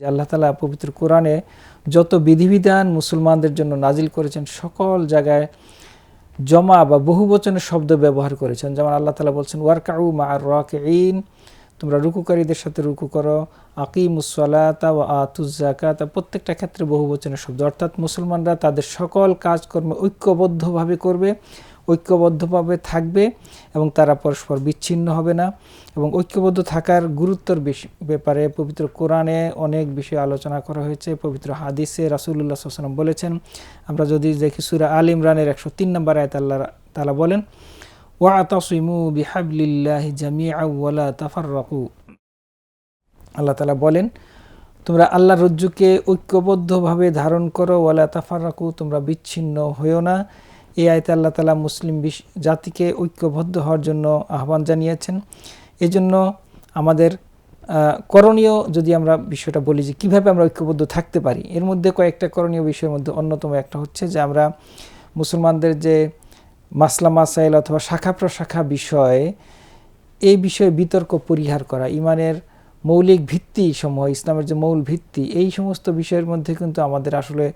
যে আল্লাহ তালা পবিত্র কোরআনে যত বিধিবিধান মুসলমানদের জন্য নাজিল করেছেন, সকল জায়গায় জমা বা বহু বচনের শব্দ ব্যবহার করেছেন। যেমন আল্লাহ তালা বলছেন, ওয়ারকাউ মা আর রক ইন তোমরা রুকুকারীদের সাথে রুকু করো। আকিমুসলাতা ও আতুজাকাতা প্রত্যেকটা ক্ষেত্রে বহু বচনের শব্দ। অর্থাৎ মুসলমানরা তাদের সকল কাজকর্ম ঐক্যবদ্ধভাবে করবে। ঐক্যবদ্ধভাবে থাকবে এবং তারা পরস্পর বিচ্ছিন্ন হবে না। এবং ঐক্যবদ্ধ থাকার গুরুত্বর ব্যাপারে পবিত্র কোরআনে অনেক বিষয়ে আলোচনা করা হয়েছে। পবিত্র হাদিসে রাসুল্লাহ সাল্লাম বলেছেন, আমরা যদি দেখি সুরা আল ইমরানের একশো তিন নম্বর আয়ত আল্লাহ তালা বলেন, ওয়াতাসিমু বিহাবলিল্লাহ জামিয়া ওয়ালা তাফাররাকু। আল্লাহ তালা বলেন, তোমরা আল্লাহ রজ্জুকে ঐক্যবদ্ধভাবে ধারণ করো ওয়ালা তাফাররাকু, তোমরা বিচ্ছিন্ন হয়েও না। এই আয়তে আল্লাহ তালা মুসলিম জাতিকে ঐক্যবদ্ধ হওয়ার জন্য আহ্বান জানিয়েছেন। এজন্য আমাদের করণীয় যদি আমরা বিষয়টা বলি যে কীভাবে আমরা ঐক্যবদ্ধ থাকতে পারি, এর মধ্যে কয়েকটা করণীয় বিষয়ের মধ্যে অন্যতম একটা হচ্ছে যে আমরা মুসলমানদের যে মাসলা মাসাইল অথবা শাখা প্রশাখা বিষয়ে, এই বিষয়ে বিতর্ক পরিহার করা, ইমানের মৌলিক ভিত্তি সমূহ, ইসলামের যে মৌল ভিত্তি, এই সমস্ত বিষয়ের মধ্যে কিন্তু আমাদের আসলে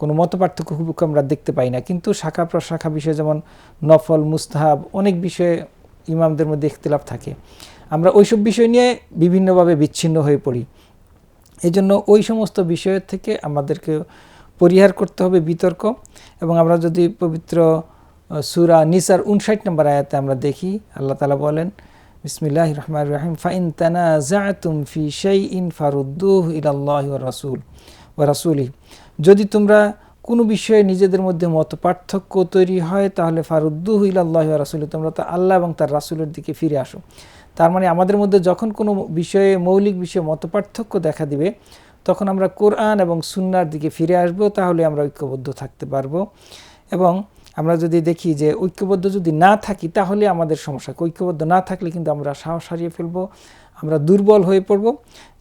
কোনো মত পার্থক্য খুব আমরা দেখতে পাই না। কিন্তু শাখা প্রশাখা বিষয়ে যেমন নফল, মুস্তাহাব অনেক বিষয়ে ইমামদের মধ্যে ইখতলাফ থাকে। আমরা ওইসব বিষয় নিয়ে বিভিন্নভাবে বিচ্ছিন্ন হয়ে পড়ি। এই জন্য ওই সমস্ত বিষয়ের থেকে আমাদেরকে পরিহার করতে হবে বিতর্ক এবং আমরা যদি পবিত্র সুরা নিসার উনষাট নম্বর আয়াতে আমরা দেখি, আল্লাহ তালা বলেন বিসমিল্লাহ রহমান রাহিম, ফাইন তানা জাতুম ফি সেই ইন ফারুদ্দুহ ইলাল্লাহ রাসুল। ও রাসুলি যদি তোমরা কোনো বিষয়ে নিজেদের মধ্যে মত পার্থক্য তৈরি হয়, তাহলে ফারুদ্দুহ ইলাল্লাহ রাসুলি তোমরা তো আল্লাহ এবং তার রাসুলের দিকে ফিরে আসো। তার মানে আমাদের মধ্যে যখন কোনো বিষয়ে, মৌলিক বিষয়ে মত পার্থক্য দেখা দিবে, তখন আমরা কোরআন এবং সুন্নার দিকে ফিরে আসব, তাহলে আমরা ঐক্যবদ্ধ থাকতে পারব। এবং আমরা যদি দেখি যে ঐক্যবদ্ধ যদি না থাকি, তাহলে আমাদের সমস্যা। ঐক্যবদ্ধ না থাকলে কিন্তু আমরা সাহস হারিয়ে ফেলব, আমরা দুর্বল হয়ে পড়ব,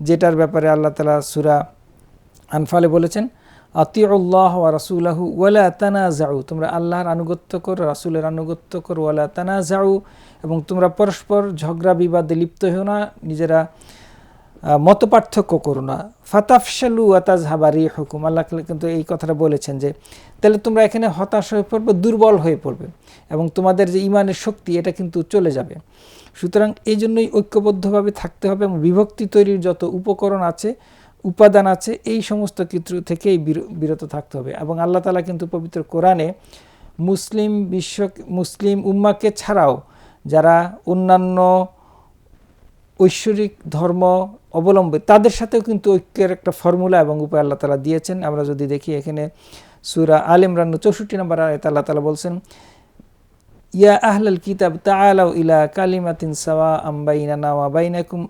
যেটার ব্যাপারে আল্লাহ তালা সুরা আনফালে বলেছেন, আতিউল্লাহ রাসুলাহু ওয়ালা তানা যাউ তোমরা আল্লাহর আনুগত্য করো, রাসুলের আনুগত্য করো ওয়ালা তানা যাউ এবং তোমরা পরস্পর ঝগড়া বিবাদে লিপ্ত হও না, নিজেরা মত পার্থক্য করো না। ফাতাফশালু আতাজ হাবারি হুকুম আল্লাহ কিন্তু এই কথাটা বলেছেন যে, তাহলে তোমরা এখানে হতাশ হয়ে পড়বে, দুর্বল হয়ে পড়বে এবং তোমাদের যে ইমানের শক্তি, এটা কিন্তু চলে যাবে। সুতরাং এই জন্যই ঐক্যবদ্ধভাবে থাকতে হবে এবং বিভক্তি তৈরির যত উপকরণ আছে উপাদান আছে, এই সমস্ত কিছু থেকেই বিরত থাকতে হবে। এবং আল্লাহ তালা কিন্তু পবিত্র কোরআনে মুসলিম বিশ্ব, মুসলিম উম্মাকে ছাড়াও যারা অন্যান্য ঐশ্বরিক ধর্ম অবলম্বে, তাদের সাথেও কিন্তু ঐক্যের একটা ফর্মুলা এবং উপায় আল্লাহ তালা দিয়েছেন। আমরা যদি দেখি এখানে সুরা আল ইমরান চৌষট্টি নম্বর আয়ত আল্লাহ তালা বলছেন, ইয়া আহলাল কিতাব তা তাআলাউ ইলা কালিমাতিন সাওয়া আম্বাইনা ওয়া বাইনাকুম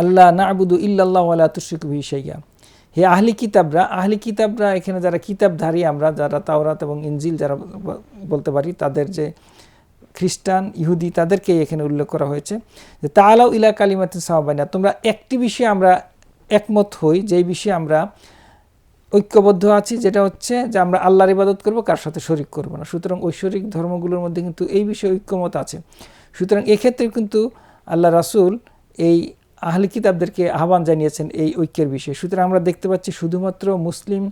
আল্লাহ নাবুদু ইল্লাল্লাহ ওয়ালা তুশরিকু বিহি শাইয়া হে আহলি কিতাবরা আহলি কিতাবরা এখানে যারা কিতাবধারী আমরা, যারা তাওরাত এবং ইনজিল যারা বলতে পারি, তাদের যে খ্রিস্টান, ইহুদি, তাদেরকেই এখানে উল্লেখ করা হয়েছে যে তা তালাও ইলা কালিমাতিন সাহাবাইনা তোমরা একটি বিষয়ে আমরা একমত হই, যেই বিষয়ে আমরা ঐক্যবদ্ধ আছি, যেটা হচ্ছে যে, আমরা আল্লাহর ইবাদত করব, কার সাথে শরিক করব না। সুতরাং ঐশ্বরিক ধর্মগুলোর মধ্যে কিন্তু এই বিষয়ে ঐক্যমত আছে। সুতরাং এক্ষেত্রে কিন্তু আল্লাহ রাসুল এই আহলি কিতাবদেরকে আহ্বান জানিয়েছেন এই ঐক্যের বিষয়ে। সুতরাং আমরা দেখতে পাচ্ছি শুধুমাত্র মুসলিম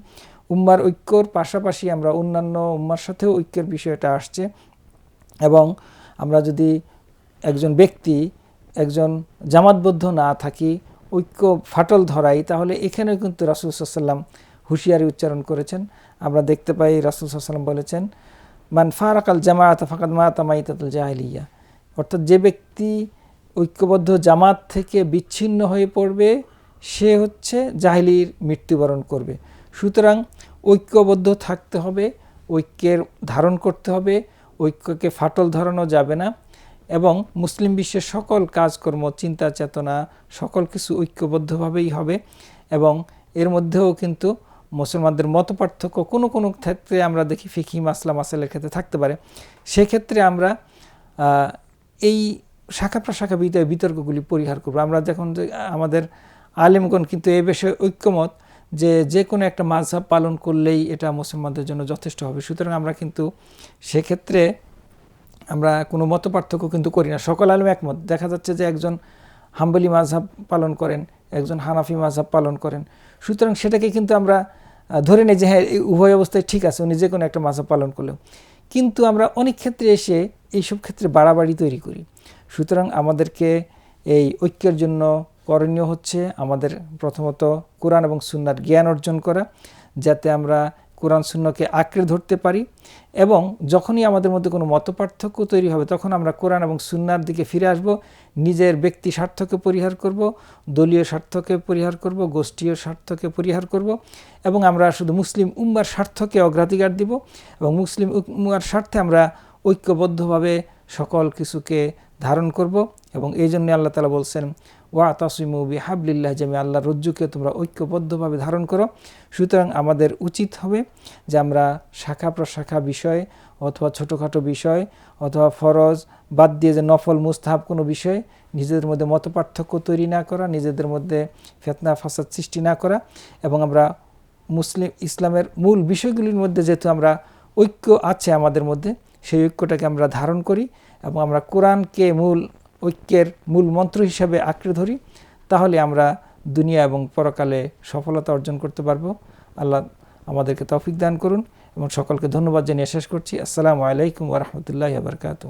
উম্মার ঐক্যর পাশাপাশি আমরা অন্যান্য উম্মার সাথেও ঐক্যের বিষয়টা আসছে এবং আমরা যদি একজন ব্যক্তি, একজন জামাতবদ্ধ না থাকি, ঐক্য ফাটল ধরাই, তাহলে এখানেও কিন্তু রাসুল সাল্লাম হুঁশিয়ারি উচ্চারণ করেছেন। আমরা দেখতে পাই রাসুল সাল্লাম বলেছেন, মান ফারাকাল জামায়াত ফাকাদ মায়াত মাইতাতুল জাহিলিয়া। অর্থাৎ যে ব্যক্তি ঐক্যবদ্ধ জামাত থেকে বিচ্ছিন্ন হয়ে পড়বে, সে হচ্ছে জাহিলির মৃত্যুবরণ করবে। সুতরাং ঐক্যবদ্ধ থাকতে হবে, ঐক্যের ধারণ করতে হবে, ঐক্যকে ফাটল ধরানো যাবে না এবং মুসলিম বিশ্বের সকল কাজকর্ম, চিন্তা, চেতনা, সকল কিছু ঐক্যবদ্ধভাবেই হবে এবং এর মধ্যেও কিন্তু মুসলমানদের মত পার্থক্য কোনো কোনো ক্ষেত্রে আমরা দেখি ফিকি মাসলা মাসালের ক্ষেত্রে থাকতে পারে। সেক্ষেত্রে আমরা এই শাখা প্রশাখা বিদায় বিতর্কগুলি পরিহার করব। আমরা যখন আমাদের আলেমগণ কিন্তু এ বিষয়ে ঐক্যমত যে যে কোনো একটা মাঝহাব পালন করলেই এটা মুসলমানদের জন্য যথেষ্ট হবে। সুতরাং আমরা কিন্তু সেক্ষেত্রে আমরা কোনো মত পার্থক্য কিন্তু করি না। সকল আলম একমত। দেখা যাচ্ছে যে একজন হাম্বলি মাঝহাব পালন করেন, একজন হানাফি মাঝহাব পালন করেন। সুতরাং সেটাকে কিন্তু আমরা ধরে নিই যে হ্যাঁ উভয় অবস্থায় ঠিক আছে, উনি যে কোনো একটা মাঝহাব পালন করলেও। কিন্তু আমরা অনেক ক্ষেত্রে এসে এইসব ক্ষেত্রে বাড়াবাড়ি তৈরি করি। সুতরাং আমাদেরকে এই ঐক্যের জন্য করণীয় হচ্ছে আমাদের প্রথমত কোরআন এবং সুন্নার জ্ঞান অর্জন করা, যাতে আমরা কোরআন শূন্যকে আঁকড়ে ধরতে পারি এবং যখনই আমাদের মধ্যে কোনো মতপার্থক্য তৈরি হবে, তখন আমরা কোরআন এবং সুন্নার দিকে ফিরে আসব, নিজের ব্যক্তি স্বার্থকে পরিহার করব, দলীয় স্বার্থকে পরিহার করব, গোষ্ঠীয় স্বার্থকে পরিহার করব এবং আমরা শুধু মুসলিম উম্মার স্বার্থকে অগ্রাধিকার দিব এবং মুসলিম উম্মার স্বার্থে আমরা ঐক্যবদ্ধভাবে সকল কিছুকে ধারণ করব এবং এই জন্য আল্লাহ তালা বলছেন ওয়া তাসিমু বি হাবলিল্লাহ যে আমি আল্লাহর রজ্জুকে তোমরা ঐক্যবদ্ধভাবে ধারণ করো। সুতরাং আমাদের উচিত হবে যে আমরা শাখা প্রশাখা বিষয় অথবা ছোটোখাটো বিষয় অথবা ফরজ বাদ দিয়ে যে নফল, মুস্তাহাব কোনো বিষয় নিজেদের মধ্যে মতপার্থক্য তৈরি না করা, নিজেদের মধ্যে ফেতনা, ফাসাদ সৃষ্টি না করা এবং আমরা মুসলিম, ইসলামের মূল বিষয়গুলির মধ্যে যেহেতু আমরা ঐক্য আছে আমাদের মধ্যে সেই ঐক্যটাকে আমরা ধারণ করি এবং আমরা কোরআনকে মূল ঐক্যের মূল মন্ত্র হিসাবে আঁকড়ে ধরি, তাহলে আমরা দুনিয়া এবং পরকালে সফলতা অর্জন করতে পারব। আল্লাহ আমাদেরকে তফিক দান করুন এবং সকলকে ধন্যবাদ জানিয়ে শেষ করছি। আসসালামু আলাইকুম ওরহমতুল্লাহ বারকাতু